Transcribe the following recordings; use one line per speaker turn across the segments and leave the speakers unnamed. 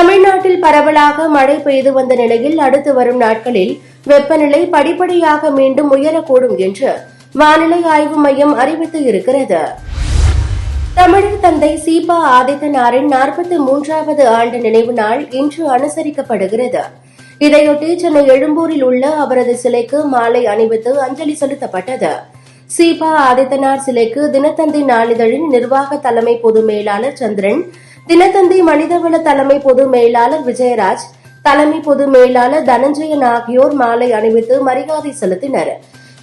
தமிழ்நாட்டில் பரவலாக மழை பெய்து வந்த நிலையில் அடுத்து வரும் நாட்களில் வெப்பநிலை படிப்படியாக மீண்டும் உயரக்கூடும் என்று வானிலை ஆய்வு மையம் அறிவித்து இருக்கிறது தமிழர் தந்தை சீபா ஆதித்தனாரின் நாற்பத்தி மூன்றாவது ஆண்டு நினைவு நாள் இன்று அனுசரிக்கப்படுகிறது. இதையொட்டி சென்னை எழும்பூரில் உள்ள அவரது சிலைக்கு மாலை அணிவித்து அஞ்சலி செலுத்தப்பட்டது. சீபா ஆதித்தனார் சிலைக்கு தினத்தந்தி நாளிதழின் நிர்வாக தலைமை பொது மேலாளர் சந்திரன் தினத்தந்தி மனிதவள தலைமை பொது மேலாளர் விஜயராஜ் தலைமை பொது மேலாளர் தனஞ்சயன் ஆகியோர் மாலை அணிவித்து மரியாதை செலுத்தினர்.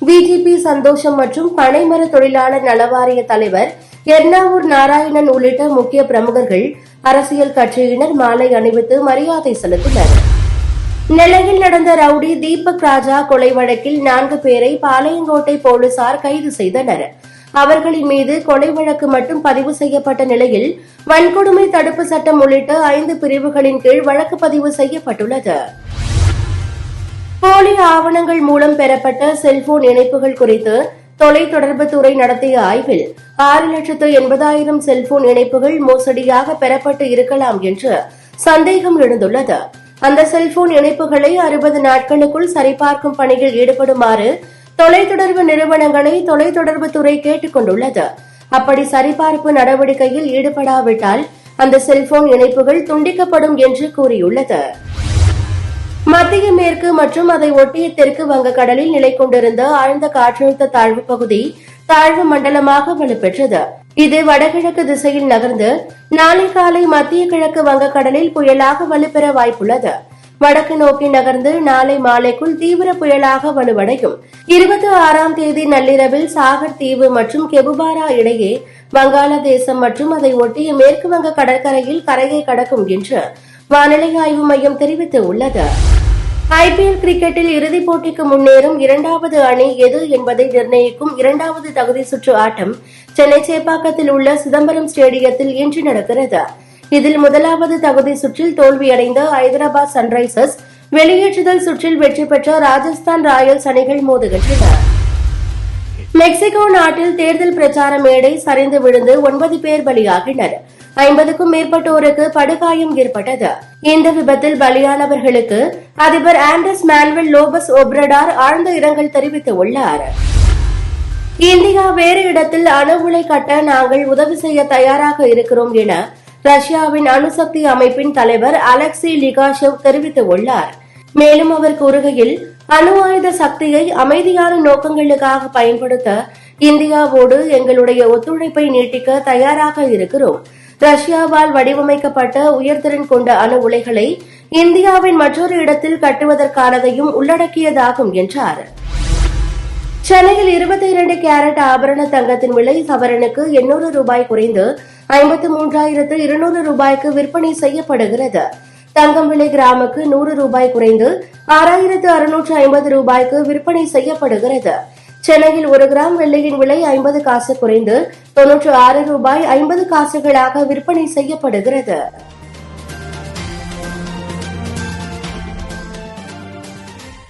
பிஜேபி சந்தோஷம் மற்றும் பனைமர தொழிலாளர் நலவாரிய தலைவர் எர்ணாவூர் நாராயணன் உள்ளிட்ட முக்கிய பிரமுகர்கள் அரசியல் கட்சியினர் மாலை அணிவித்து மரியாதை செலுத்தினர். நெல்லையில் நடந்த ரவுடி தீபக் ராஜா கொலை வழக்கில் நான்கு பேரை பாளையங்கோட்டை போலீசார் கைது செய்தனர். அவர்களின் மீது கொலை வழக்கு மட்டும் பதிவு செய்யப்பட்ட நிலையில் வன்கொடுமை தடுப்பு சட்டம் உள்ளிட்ட ஐந்து பிரிவுகளின் கீழ் வழக்கு பதிவு செய்யப்பட்டுள்ளது. போலி ஆவணங்கள் மூலம் பெறப்பட்ட செல்போன் இணைப்புகள் குறித்து தொலைத்தொடர்புத்துறை நடத்திய ஆய்வில் ஆறு லட்சத்து எண்பதாயிரம் செல்போன் இணைப்புகள் மோசடியாக பெறப்பட்டு இருக்கலாம் என்று சந்தேகம் எழுந்துள்ளது. அந்த செல்போன் இணைப்புகளை அறுபது நாட்களுக்குள் சரிபார்க்கும் பணியில் ஈடுபடுமாறு தொலைத்தொடர்பு நிறுவனங்களை தொலைத்தொடர்புத்துறை கேட்டுக் கொண்டுள்ளது. அப்படி சரிபார்ப்பு நடவடிக்கையில் ஈடுபடாவிட்டால் அந்த செல்போன் இணைப்புகள் துண்டிக்கப்படும் என்று கூறியுள்ளது. மத்திய மேற்கு மற்றும் அதை ஒட்டிய தெற்கு வங்கக்கடலில் நிலை கொண்டிருந்த ஆழ்ந்த காற்றழுத்த தாழ்வு பகுதி தாழ்வு மண்டலமாக வலுப்பெற்றது. இது வடகிழக்கு திசையில் நகர்ந்து நாளை காலை மத்திய கிழக்கு வங்கக்கடலில் புயலாக வலுப்பெற வாய்ப்புள்ளது. வடக்கு நோக்கி நகர்ந்து நாளை மாலைக்குள் தீவிர புயலாக வலுவடையும். இருபத்தி ஆறாம் தேதி நள்ளிரவில் சாகர் தீவு மற்றும் கெபுபாரா இடையே வங்காளதேசம் மற்றும் அதை ஒட்டிய மேற்கு வங்க கடற்கரையில் கரையை கடக்கும் என்று வானிலை ஆய்வு மையம் தெரிவித்துள்ளது. ஐபிஎல் கிரிக்கெட்டில் இறுதிப் போட்டிக்கு முன்னேறும் இரண்டாவது அணி எது என்பதை நிர்ணயிக்கும் இரண்டாவது தகுதி சுற்று ஆட்டம் சென்னை சேப்பாக்கத்தில் உள்ள சிதம்பரம் ஸ்டேடியத்தில் இன்று நடக்கிறது. இதில் முதலாவது தகுதி சுற்றில் தோல்வியடைந்த ஐதராபாத் சன்ரைசர்ஸ் வெளியேற்றுதல் சுற்றில் வெற்றி பெற்ற ராஜஸ்தான் ராயல்ஸ் அணிகள் மோதுகின்றன. மெக்சிகோ நாட்டில் தேர்தல் பிரச்சார மேடை சரிந்து விழுந்து ஒன்பது பேர் பலியாகினர். ஐம்பதுக்கும் மேற்பட்டோருக்கு படுகாயம் ஏற்பட்டது. இந்த விபத்தில் பலியானவர்களுக்கு அதிபர் ஆண்டர்ஸ் மானுவல் லோபஸ் ஒப்ரடார் ஆழ்ந்த இரங்கல் தெரிவித்துள்ளார். இந்தியா வேறு இடத்தில் அணு உலை கட்ட நாங்கள் உதவி செய்ய தயாராக இருக்கிறோம் என ரஷ்யாவின் அணுசக்தி அமைப்பின் தலைவர் அலெக்சி லிகாஷவ் தெரிவித்துள்ளார். மேலும் அவர் கூறுகையில் அணு ஆயுத சக்தியை அமைதியான நோக்கங்களுக்காக பயன்படுத்த இந்தியாவோடு எங்களுடைய ஒத்துழைப்பை நீட்டிக்க தயாராக இருக்கிறோம். ரஷ்யாவால் வடிவமைக்கப்பட்ட உயர்திறன் கொண்ட அணு உலைகளை இந்தியாவின் மற்றொரு இடத்தில் கட்டுவதற்கானதையும் உள்ளடக்கியதாகும் என்றார். சென்னையில் இருபத்தி இரண்டு கேரட் ஆபரண தங்கத்தின் விலை சவரனுக்கு எண்ணூறு ரூபாய் குறைந்து ஐம்பத்தி மூன்றாயிரத்து இருநூறு ரூபாய்க்கு விற்பனை செய்யப்படுகிறது. தங்கம் விலை கிராமுக்கு நூறு ரூபாய் குறைந்து ஆறாயிரத்து அறுநூற்று ஐம்பது ரூபாய்க்கு விற்பனை செய்யப்படுகிறது. சென்னையில் ஒரு கிராம் வெள்ளியின் விலை ஐம்பது காசு குறைந்து தொன்னூற்று ஆறு ரூபாய் ஐம்பது காசுகளாக விற்பனை செய்யப்படுகிறது.